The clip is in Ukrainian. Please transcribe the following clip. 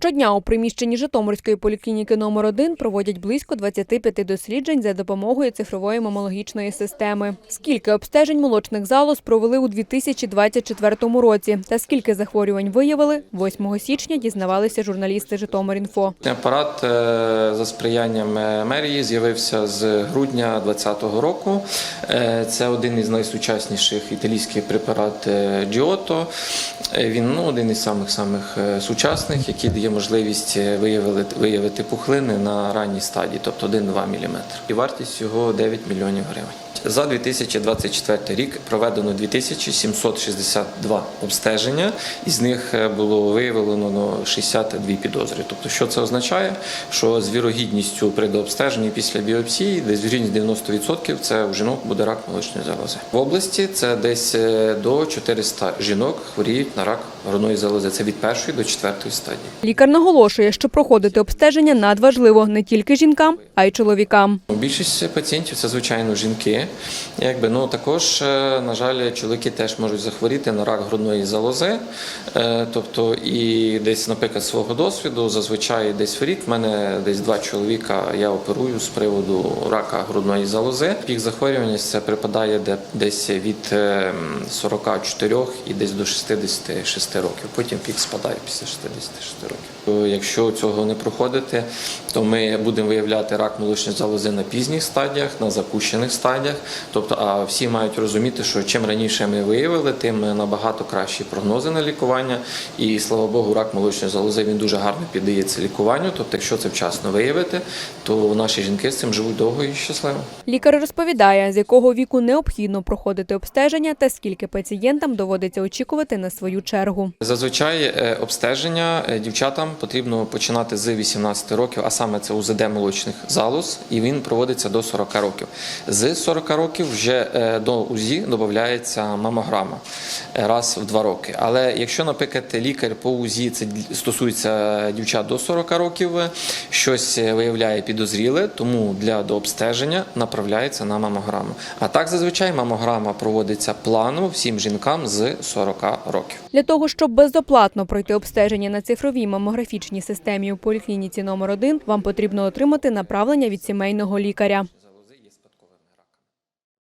Щодня у приміщенні Житомирської поліклініки номер 1 проводять близько 25 досліджень за допомогою цифрової мамологічної системи. Скільки обстежень молочних залоз провели у 2024 році та скільки захворювань виявили, 8 січня дізнавалися журналісти Житомир.Інфо. Апарат е, за сприянням е, мерії з'явився з грудня 2020 року. Е, Це один із найсучасніших італійський препарат. Е, Він ну, один із самих самих сучасних, який дає можливість е, виявити, виявити пухлини на ранній стадії, тобто 1-2 мм. І вартість його 9 мільйонів гривень. За 2024 рік проведено 2762 обстеження, із них е, було виявлено ну, 62 підозри. Тобто, що це означає? Що з вірогідністю при дообстеженні після біопсії, десь вірогідність 90% це у жінок буде рак молочної залози. В області це десь е, до 400 жінок хворіють на рак грудної залози. Це від першої до четвертої стадії. Лікар наголошує, що проходити обстеження надважливо не тільки жінкам, а й чоловікам. Більшість пацієнтів це звичайно жінки. Якби ну також, е, на жаль, чоловіки теж можуть захворіти на рак грудної залози. Е, Тобто, і десь, наприклад, свого досвіду, зазвичай десь в рік в мене десь два чоловіка я оперую з приводу рака грудної залози. Пік це припадає десь від е, 44 і десь до 66 років. Потім пік спадає після 66 років. Е, Якщо цього не проходити, то ми будемо виявляти рак молочної залози на пізніх стадіях, на запущених стадіях. Тобто, а всі мають розуміти, що чим раніше ми виявили, тим набагато кращі прогнози на лікування. І слава Богу, рак молочної залози він дуже гарно піддається лікуванню. Тобто, якщо це вчасно виявити, то наші жінки з цим живуть довго і щасливо. Лікар розповідає, з якого віку необхідно проходити обстеження та скільки пацієнтам доводиться очікувати на свою чергу. Зазвичай е, обстеження е, дівчатам потрібно починати з 18 років, а саме це УЗД молочних залоз, і він проводиться до 40 років. З 40 років вже е, до УЗІ додається мамограма е, раз в два роки. Але якщо, наприклад, лікар по УЗІ це стосується дівчат до 40 років, щось виявляє підозріле, тому для дообстеження направляється на мамограму. А так зазвичай мамограма проводиться планово всім жінкам з 40 років. Для того, щоб безоплатно пройти обстеження на цифровій мамографічній системі у поліклініці номер 1 вам потрібно отримати направлення від сімейного лікаря.